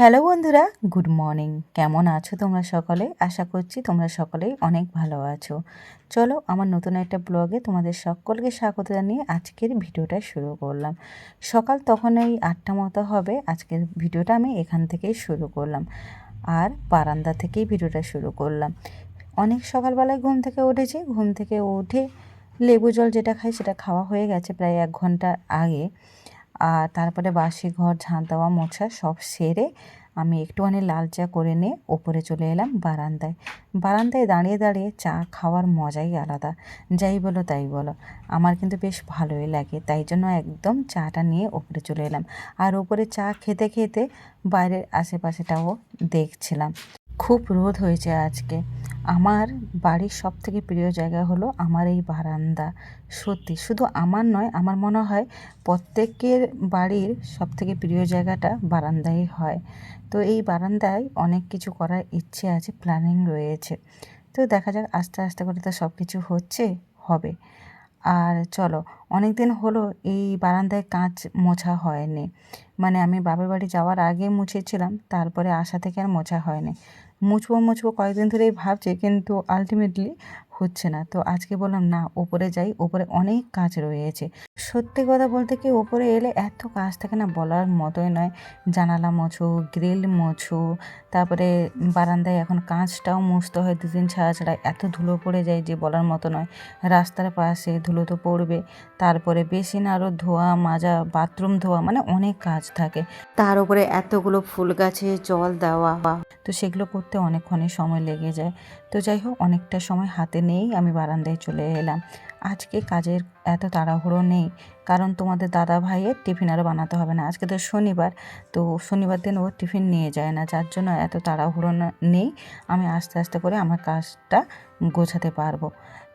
Hello বন্ধুরা, good morning. কেমন আছো তোমরা সকলে? আশা করছি তোমরা সকলেই অনেক ভালো আছো। চলো আমার নতুন একটা ব্লগে তোমাদের সকলকে স্বাগত জানিয়ে আজকের ভিডিওটা শুরু করলাম। সকাল তখন এই আটটা মতো হবে, আজকের ভিডিওটা আমি এখান থেকেই শুরু করলাম। আর বারান্দা থেকেই ভিডিওটা শুরু করলাম। অনেক সকালবেলায় ঘুম থেকে উঠেছি, ঘুম থেকে উঠে লেবু জল যেটা খাই সেটা খাওয়া হয়ে গেছে প্রায় এক ঘণ্টা আগে। আর তারপরে বাসি ঘর, ঝাঁট দেওয়া, মোছা সব সেরে আমি একটুখানি লাল চা করে নিয়ে ওপরে চলে এলাম বারান্দায়। বারান্দায় দাঁড়িয়ে দাঁড়িয়ে চা খাওয়ার মজাই আলাদা। যাই বলো, তাই বলো। আমার কিন্তু বেশ ভালোই লাগে, তাই জন্য একদম চাটা নিয়ে ওপরে চলে এলাম। আর ওপরে চা খেতে খেতে বাইরের আশেপাশেটাও দেখছিলাম। খুব রোদ হয়েছে আজকে। আমার বাড়ির সব থেকে প্রিয় জায়গা হলো আমার এই বারান্দা। সত্যি, শুধু আমার নয়, আমার মনে হয় প্রত্যেকের বাড়ির সব থেকে প্রিয় জায়গাটা বারান্দাই হয়। তো এই বারান্দায় অনেক কিছু করার ইচ্ছে আছে প্ল্যানিং রয়েছে। তো দেখা যাক, আস্তে আস্তে করে তো সব কিছু হচ্ছে, হবে। আর চলো অনেক দিন হলো এই বারান্দায় কাঁচ মোছা হয়নি। মানে আমি বাবার বাড়ি যাওয়ার আগে মুছেছিলাম, তারপরে আসা থেকে আর মোছা হয়নি। মুছবো মুছবো কয়েকদিন ধরেই ভাবছে কিন্তু আলটিমেটলি হচ্ছে না। তো আজকে বললাম, না, ওপরে যাই। ওপরে অনেক কাজ রয়েছে। সত্যি কথা বলতে কি, ওপরে এলে এত কাজ থাকে না, বলার মতোই নয়। জানালা মোছো, গ্রিল মোছো, তারপরে বারান্দায় এখন কাঁচটাও মুছতে হয় দুদিন ছাড়া ছাড়া। এত ধুলো পড়ে যায় যে বলার মতো নয়। রাস্তার পাশে ধুলো তো পড়বে। তারপরে বেসিন আরও ধোয়া, মাজা, বাথরুম ধোয়া মানে অনেক কাজ থাকে। তার উপরে এতগুলো ফুল গাছে জল দেওয়া। তো সেগুলো করতে অনেকক্ষণই সময় লেগে যায়। তো যাই হোক, অনেকটা সময় হাতে নেই আমি বারান্দায় চলে এলাম। আজকে কাজের এত তাড়াহুড়ো নেই, কারণ তোমাদের দাদা ভাইয়ের টিফিন আরও বানাতে হবে না। আজকে তো শনিবার তো শনিবার দিন ও টিফিন নিয়ে যায় না, যার জন্য এত তাড়াহুড়ো নেই। আমি আস্তে আস্তে করে আমার কাজটা গোছাতে পারব।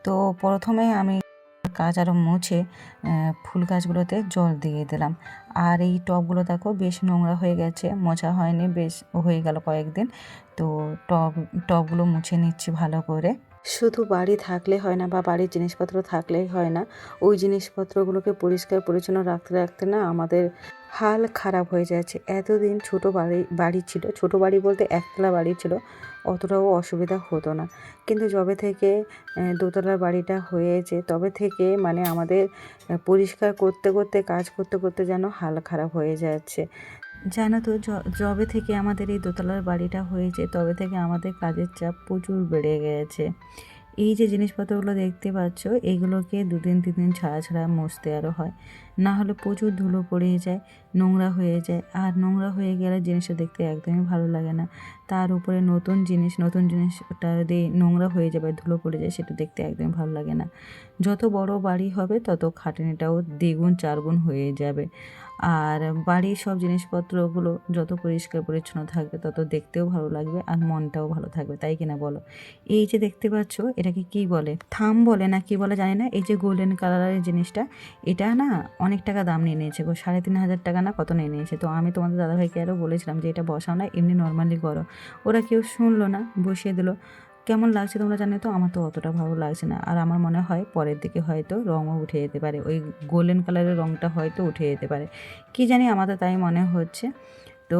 তো প্রথমে আমি কাজ আরও মুছে ফুল গাছগুলোতে জল দিয়ে দিলাম। আর এই টবগুলো দেখো বেশ নোংরা হয়ে গেছে, মোছা হয়নি, বেশ হয়ে গেল কয়েকদিন। তো টব, টবগুলো মুছে নিচ্ছি ভালো করে। শুধু বাড়ি থাকলে হয় না বা বাড়ির জিনিসপত্র থাকলেই হয় না, ওই জিনিসপত্রগুলোকে পরিষ্কার পরিচ্ছন্ন রাখতে রাখতে না আমাদের হাল খারাপ হয়ে যাচ্ছে। এতদিন ছোট বাড়ি বাড়ি ছিল, ছোট বাড়ি বলতে একতলা বাড়ি ছিল, অতটাও অসুবিধা হতো না। কিন্তু যবে থেকে দোতলার বাড়িটা হয়েছে, তবে থেকে মানে আমাদের পরিষ্কার করতে করতে, কাজ করতে করতে যেন হাল খারাপ হয়ে যাচ্ছে। জানো তো জবে থেকে আমাদের এই দোতলার বাড়িটা হয়েছে, তবে থেকে আমাদের কাজের চাপ প্রচুর বেড়ে গেছে। এই যে জিনিসপত্রগুলো দেখতে পাচ্ছ, এগুলোকে দুদিন তিন দিন ছাড়া ছাড়া মুছতে আরও হয়। না হলে প্রচুর ধুলো পড়ে যায়, নোংরা হয়ে যায়। আর নোংরা হয়ে গেলে জিনিসটা দেখতে একদমই ভালো লাগে না। তার উপরে নতুন জিনিস, নতুন জিনিসটা যদি নোংরা হয়ে যাবে ধুলো পড়ে যায়, সেটা দেখতে একদমই ভালো লাগে না। যত বড় বাড়ি হবে, তত খাটনিটাও দ্বিগুণ, চারগুণ হয়ে যাবে। আর বাড়ির সব জিনিসপত্রগুলো যত পরিষ্কার, পরিচ্ছন্ন থাকবে, তত দেখতেও ভালো লাগবে আর মনটাও ভালো থাকবে। তাই কিনা বলো? এই যে দেখতে পাচ্ছ, এটাকে কি বলে? থাম বলে না কি বলে জানি না। এই যে গোল্ডেন কালারের জিনিসটা, এটা না অনেক টাকা দাম নিয়ে নিয়েছে গো, সাড়ে তিন হাজার টাকা না কত নিয়ে নিয়েছে? তো আমি তোমাদের দাদাভাইকে আরও বলেছিলাম যে এটা বসাও না, এমনি নর্মালি করো। ওরা কেউ শুনলো না, বসিয়ে দিলো। কেমন লাগছে তোমরা জানো তো? আমার তো অতটা ভালো লাগছে না। আর আমার মনে হয় পরের দিকে হয়তো রঙও উঠে যেতে পারে। ওই গোল্ডেন কালারের রঙটা হয়তো উঠে যেতে পারে। কি জানি আমাদের তাই মনে হচ্ছে। তো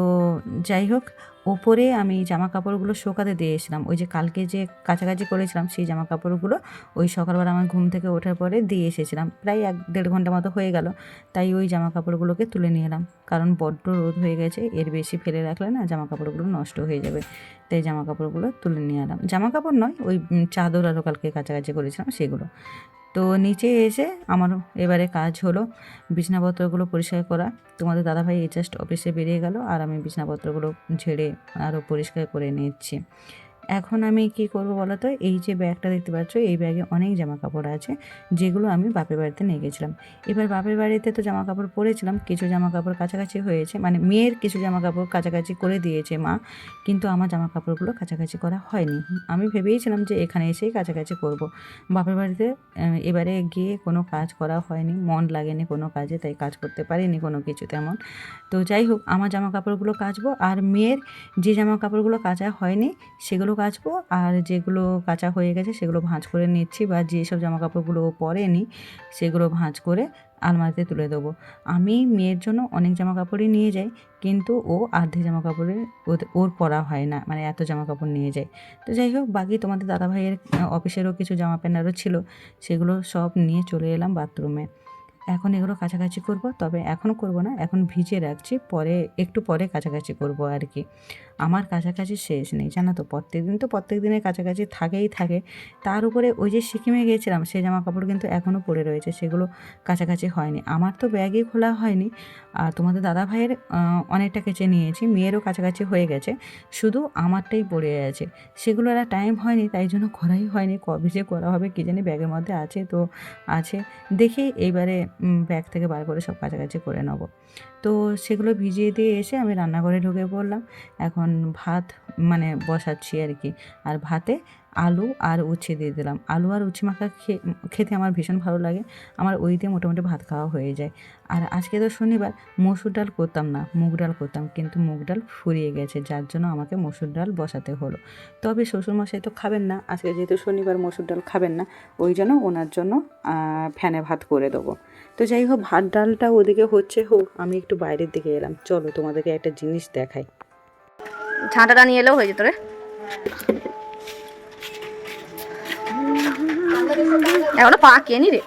যাই হোক, ওপরে আমি জামা কাপড়গুলো শোকাতে দিয়ে দিয়েছিলাম ওই যে কালকে যে কাছাকাছি করেছিলাম সেই জামা কাপড়গুলো ওই সকালবেলা আমার ঘুম থেকে ওঠার পরে দিয়ে এসেছিলাম। প্রায় এক দেড় ঘণ্টা মতো হয়ে গেল, তাই ওই জামা কাপড়গুলোকে তুলে নিয়ে এলাম। কারণ বড্ড রোদ হয়ে গেছে, এর বেশি ফেলে রাখলে না জামা কাপড়গুলো নষ্ট হয়ে যাবে, তাই জামা কাপড়গুলো তুলে নিয়ে এলাম। জামা কাপড় নয়, ওই চাদর আরও কালকে কাছাকাছি করেছিলাম সেগুলো। তো নিচে এসে আমার এবারে কাজ হলো বিছনাপত্রগুলো পরিষ্কার করা। তোমাদের দাদাভাই এই জাস্ট অফিসে বেরিয়ে গেল আর আমি বিছনাপত্রগুলো ঝেড়ে আরও পরিষ্কার করে নিচ্ছি। এখন আমি কি করব বলো তো? এই যে ব্যাগটা দেখতে পাচ্ছ, এই ব্যাগে অনেক জামা কাপড় আছে, যেগুলো আমি বাপের বাড়িতে নিয়ে গেছিলাম। এবার বাপের বাড়িতে তো জামা কাপড় পরেছিলাম, কিছু জামা কাপড় কাছাকাছি হয়েছে মানে মেয়ের কিছু জামা কাপড় কাছাকাছি করে দিয়েছে মা, কিন্তু আমার জামা কাপড়গুলো কাছাকাছি করা হয়নি। আমি ভেবেইছিলাম যে এখানে এসেই কাছাকাছি করব। বাপের বাড়িতে এবারে গিয়ে কোনো কাজ করা হয়নি, মন লাগেনি কোনো কাজে, তাই কাজ করতে পারিনি কোনো কিছু তেমন। তো যাই হোক, আমার জামা কাপড়গুলো কাচবো, আর মেয়ের যে জামা কাপড়গুলো কাচা হয়নি, সেগুলো কাচবো আর যেগুলো কাঁচা হয়ে গেছে সেগুলো ভাঁজ করে নিচ্ছি বা যেসব জামা কাপড়গুলো পরেনি সেগুলো ভাঁজ করে আলমারিতে তুলে দেবো। আমি মেয়ের জন্য অনেক জামা কাপড়ই নিয়ে যাই, কিন্তু ও আর্ধে জামা কাপড়ে ওর পরা হয় না মানে এত জামা কাপড় নিয়ে যায়। তো যাই হোক, বাকি তোমাদের দাদা ভাইয়ের অফিসেরও কিছু জামা প্যান্ট আরও ছিল, সেগুলো সব নিয়ে চলে এলাম বাথরুমে। এখন এগুলো কাছাকাছি করব, তবে এখনও করব না, এখন ভিজে রাখছি, পরে, একটু পরে কাছাকাছি করব আর কি। আমার কাছাকাছি শেষ নেই, জানো তো? প্রত্যেক দিন তো প্রত্যেক দিনের কাছাকাছি থাকেই থাকে। তার উপরে ওই যে সিকিমে গিয়েছিলাম সেই জামা কাপড় কিন্তু এখনও পড়ে রয়েছে, সেগুলো কাছাকাছি হয়নি। আমার তো ব্যাগই খোলা হয়নি। আর তোমাদের দাদা ভাইয়ের অনেকটা কেচে নিয়েছি, মেয়েরও কাছাকাছি হয়ে গেছে, শুধু আমারটাই পড়ে আছে। সেগুলো আর টাইম হয়নি, তাই জন্য করাই হয়নি, কবে যে করা হবে কী জানি ব্যাগের মধ্যে আছে তো আছে। দেখি এইবারে ব্যাগ থেকে বার করে সব কাছাকাছি করে নেব। তো সেগুলো ভিজিয়ে দিয়ে এসে আমি রান্নাঘরে ঢুকে পড়লাম। এখন ভাত মানে বসাচ্ছি আর কি। আর ভাতে আলু আর উচ্ছে দিয়ে দিলাম। আলু আর উচ্ছে মাখা খেতে আমার ভীষণ ভালো লাগে। আমার ওই দিয়ে মোটামুটি ভাত খাওয়া হয়ে যায়। আর আজকে তো শনিবার, মসুর ডাল করতাম না, মুগ ডাল করতাম। কিন্তু মুগ ডাল ফুরিয়ে গেছে, যার জন্য আমাকে মসুর ডাল বসাতে হলো। তবে শ্বশুরমশাই তো খাবেন না। আজকে যেহেতু শনিবার মসুর ডাল খাবেন না, ওই জন্য ওনার জন্য ফ্যানে ভাত করে দেবো। তো যাই হোক ভাত ডালটা ওদিকে হচ্ছে হোক আমি একটু বাইরের দিকে এলাম। চলো তোমাদেরকে একটা জিনিস দেখাই। ঝাঁটাটা নিয়ে এলেও হয়ে যেত রে। এখনও পাকিয়ে রে।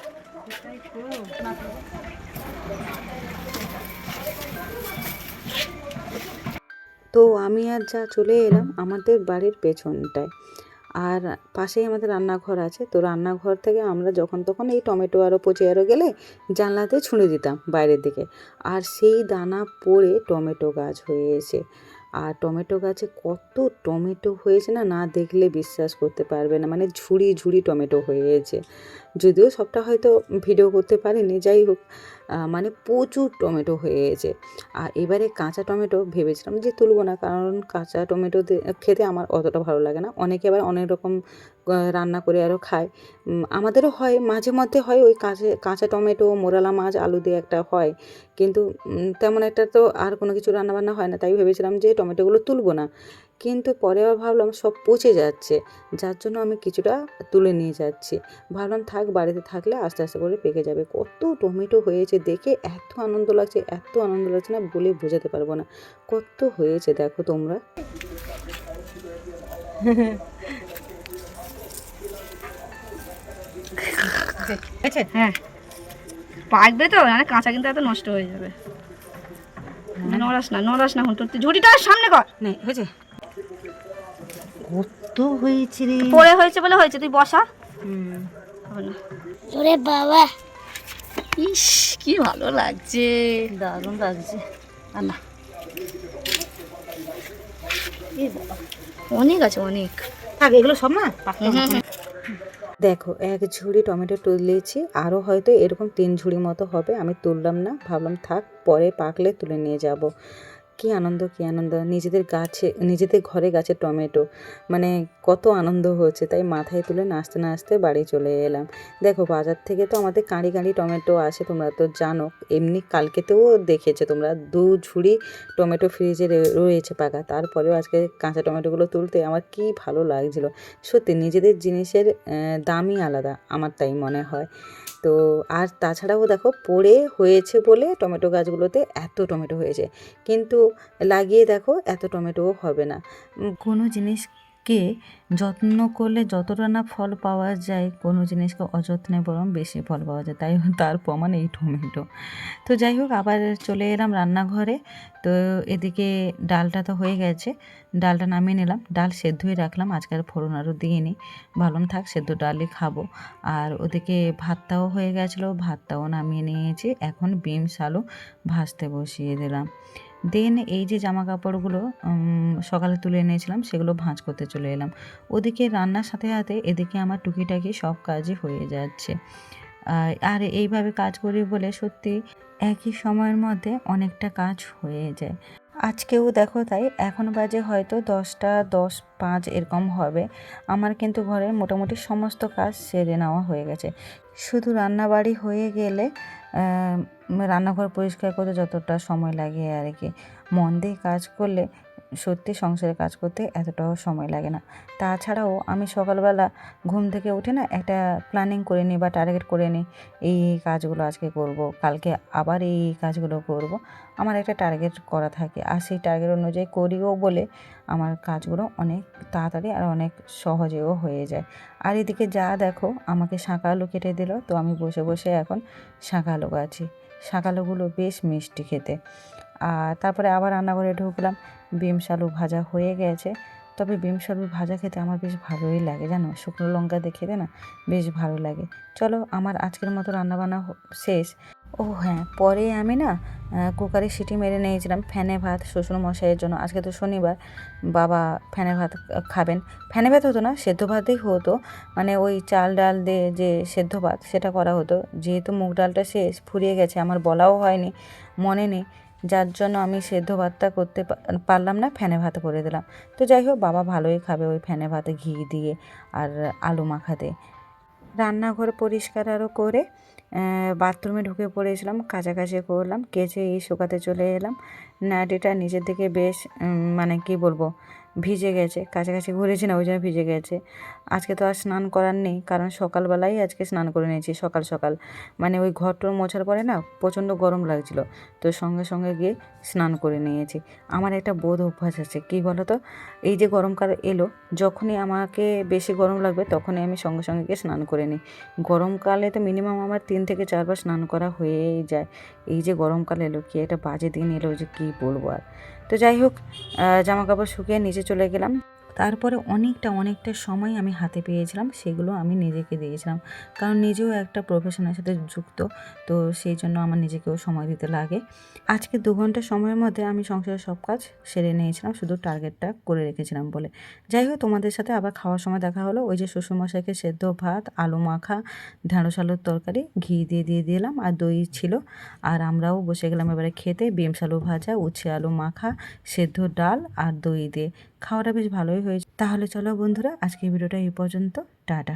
তো আমি আর যা চলে এলাম আমাদের বাড়ির পেছনটায়। আর পাশেই আমাদের রান্নাঘর আছে। তো রান্নাঘর থেকে আমরা যখন তখন এই টমেটো আরও পচে আরও গেলে জানলাতে ছুঁড়ে দিতাম বাইরের দিকে। আর সেই দানা পড়ে টমেটো গাছ হয়েছে আর টমেটো গাছে কত টমেটো হয়েছে না না দেখলে বিশ্বাস করতে পারবে না। মানে ঝুড়ি ঝুড়ি টমেটো হয়েছে যদিও সবটা হয়তো ভিডিও করতে পারিনি, যাই হোক মানে প্রচুর টমেটো হয়েছে আর এবারে কাঁচা টমেটো ভেবেছিলাম যে তুলবো না, কারণ কাঁচা টমেটো খেতে আমার অতটা ভালো লাগে না। অনেকে আবার অনেক রকম রান্না করে আরও খায়। আমাদেরও হয়, মাঝে মধ্যে হয় ওই কাঁচা কাঁচা টমেটো, মোরালা মাছ, আলু দিয়ে একটা হয়। কিন্তু তেমন একটা তো আর কোনো কিছু রান্নাবান্না হয় না, তাই ভেবেছিলাম যে টমেটোগুলো তুলবো না। কিন্তু পরে আবার ভাবলাম সব পচে যাচ্ছে। যার জন্য আমি কিছুটা তুলে নিয়ে যাচ্ছি। ভাবলাম থাক বাড়িতে থাকলে আস্তে আস্তে করে পেকে যাবে। কত টমেটো হয়েছে দেখে এত আনন্দ লাগছে এত আনন্দ লাগছে না বলে বোঝাতে পারব না। কত হয়েছে দেখো তোমরা। হ্যাঁ। পাকবে তো মানে কাঁচা কিন্তু এত নষ্ট হয়ে যাবে। নড়াস না নড়াস না এখন তোর ঝুড়িটা সামনে কর। নেই হয়েছে। কত হয়েছে রে। পড়ে হয়েছে বলে হয়েছে তুই বসা। ওরে বাবা। ইস কি ভালো লাগছে। দারুণ লাগছে। আর না এ বাবা, অনেক আছে অনেক। থাক এগুলো সব না দেখো এক ঝুড়ি টমেটো তুলেছি আরও হয়তো এরকম তিন ঝুড়ি মতো হবে আমি তুললাম না। ভাবলাম থাক পরে পাকলে তুলে নিয়ে যাব। কি আনন্দ কি আনন্দ? নিজেদের গাছে, নিজেদের ঘরে গাছে টমেটো। মানে কত আনন্দ হয়েছে, তাই মাথায় তুলে নাচতে নাচতে বাড়ি চলে এলাম। দেখো, বাজার থেকে তো আমাদের কাঁড়ি কাঁড়ি টমেটো আসে, তোমরা তো জানো। এমনি কালকেতেও দেখেছ তোমরা, দু ঝুড়ি টমেটো ফ্রিজে রয়েছে পাকা। তারপরেও আজকে কাঁচা টমেটোগুলো তুলতে আমার কি ভালো লাগছিল। সত্যি, নিজেদের জিনিসের দামই আলাদা, আমার তাই মনে হয়। তো আর তাছাড়াও দেখো পড়ে হয়েছে বলে টমেটো গাছগুলোতে এত টমেটো হয়েছে। কিন্তু লাগিয়ে দেখো এত টমেটোও হবে না। কোনো কোনো জিনিসকে যত্ন করলে যতটা না ফল পাওয়া যায়, কোনো জিনিসকে অযত্নে বরং বেশি ফল পাওয়া যায়। তাই তার প্রমাণ এই টমেটো। তো যাই হোক, আবার চলে এলাম রান্নাঘরে। তো এদিকে ডালটা তো হয়ে গেছে। ডালটা নামিয়ে নিলাম। ডাল সেদ্ধই রাখলাম। আজকে আর ফোড়ন আরও দিইনি। ভাবলাম থাক, সেদ্ধ ডালই খাব। আর ওদিকে ভাতটাও হয়ে গেছিল। ভাতটাও নামিয়ে নিয়েছি। এখন বিমস আলু ভাজতে বসিয়ে দিলাম। দেন এই যে জামা কাপড়গুলো সকালে তুলে এনেছিলাম, সেগুলো ভাঁজ করতে চলে এলাম। ওদিকে রান্নার সাথে সাথে এদিকে আমার টুকিটাকি সব কাজই হয়ে যাচ্ছে। আর- এইভাবে কাজ করি বলে সত্যি একই সময়ের মধ্যে অনেকটা কাজ হয়ে যায়। আজকেও দেখো তাই, এখন বাজে হয়তো দশটা, দশ পাঁচ এরকম হবে। আমার কিন্তু ঘরের মোটামুটি সমস্ত কাজ সেরে নেওয়া হয়ে গেছে। শুধু রান্নাবাড়ি হয়ে গেলে রান্নাঘর পরিষ্কার করতে যতটা সময় লাগে আর কি। মন দিয়ে কাজ করলে সত্যি সংসারে কাজ করতে এতটাও সময় লাগে না। তাছাড়াও আমি সকালবেলা ঘুম থেকে উঠে না একটা প্ল্যানিং করে নিই বা টার্গেট করে নিই, এই কাজগুলো আজকে করব, কালকে আবার এই কাজগুলো করব। আমার একটা টার্গেট করা থাকে আর সেই টার্গেট অনুযায়ী করিও বলে আমার কাজগুলো অনেক তাড়াতাড়ি আর অনেক সহজেও হয়ে যায়। আর এদিকে যা দেখো আমাকে শাঁকা আলু কেটে দিল, তো আমি বসে বসে এখন শাঁকা আলু গাছি। শাঁকা আলুগুলো বেশ মিষ্টি খেতে। আর তারপরে আবার রান্নাঘরে ঢুকলাম। বিমস আলু ভাজা হয়ে গেছে। তবে বিমস আলু ভাজা খেতে আমার বেশ ভালোই লাগে, জানো? শুকনো লঙ্কা দিয়ে খেতে না বেশ ভালো লাগে। চলো, আমার আজকের মতো রান্নাবান্না শেষ। ও হ্যাঁ পরে আমি না কুকারে সিটি মেরে নিয়েছিলাম ফ্যানে ভাত শ্বশুর মশাইয়ের জন্য। আজকে তো শনিবার, বাবা ফ্যানে ভাত খাবেন। ফ্যানে ভাত হতো না, সেদ্ধ ভাতেই হতো। মানে ওই চাল ডাল দিয়ে যে সেদ্ধ ভাত, সেটা করা হতো। যেহেতু মুগ ডালটা শেষ, ফুরিয়ে গেছে, আমার বলাও হয়নি, মনে নেই। যার জন্য আমি সেদ্ধ ভাতটা করতে পারলাম না ফ্যানে ভাত করে দিলাম। তো যাই হোক, বাবা ভালোই খাবে ওই ফ্যানে ভাতে ঘি দিয়ে আর আলু মাখাতে। রান্নাঘর পরিষ্কার আরও করে বাথরুমে ঢুকে পড়েছিলাম কাছাকাছি করলাম, কেচে এই শুকাতে চলে এলাম। নাটিটা নিচের দিকে বেশ মানে কি বলব, ভিজে গেছে কাছাকাছি ঘুরেছি না, ওই জন্য ভিজে গেছে। আজকে তো আর স্নান করার নেই, কারণ সকালবেলাই আজকে স্নান করে নিয়েছি, সকাল সকাল। মানে ওই ঘরটোর মোছার পরে না প্রচণ্ড গরম লাগছিল, তো সঙ্গে সঙ্গে গিয়ে স্নান করে নিয়েছি। আমার একটা বোধ অভ্যাস আছে, কী বলো তো এই যে গরমকাল এলো, যখনই আমাকে বেশি গরম লাগবে তখনই আমি সঙ্গে সঙ্গে গিয়ে স্নান করে নিই। গরমকালে তো মিনিমাম আমার তিন থেকে চারবার স্নান করা হয়েই যায়। এই যে গরমকাল এলো, কি একটা বাজে দিন এলো যে কী বলব আর। তো যাই হোক জামা কাপড় শুকিয়ে নিচে চলে গেলাম। তারপরে অনেকটা অনেকটা সময় আমি হাতে পেয়েছিলাম, সেগুলো আমি নিজেকে দিয়েছিলাম। কারণ নিজেও একটা প্রফেশনের সাথে যুক্ত, তো সেই জন্য আমার নিজেকেও সময় দিতে লাগে। আজকে দু ঘণ্টা সময়ের মধ্যে আমি সংসারের সব কাজ সেরে নিয়েছিলাম, শুধু টার্গেটটা করে রেখেছিলাম বলে। যাই হোক, তোমাদের সাথে আবার খাওয়ার সময় দেখা হলো। ওই যে শ্বশুরমশাইকে সেদ্ধ ভাত, আলু মাখা ঢ্যাঁড়স আলুর তরকারি, ঘি দিয়ে দিয়ে দিলাম, আর দই ছিল। আর আমরাও বসে গেলাম এবারে খেতে বিমস আলু ভাজা, উচ্ছে আলু মাখা, সেদ্ধ ডাল, আর দই দিয়ে। খাওয়াটা বেশ ভালোই হয়েছে। তাহলে চলো বন্ধুরা আজকে ভিডিওটা এই পর্যন্ত। টাটা।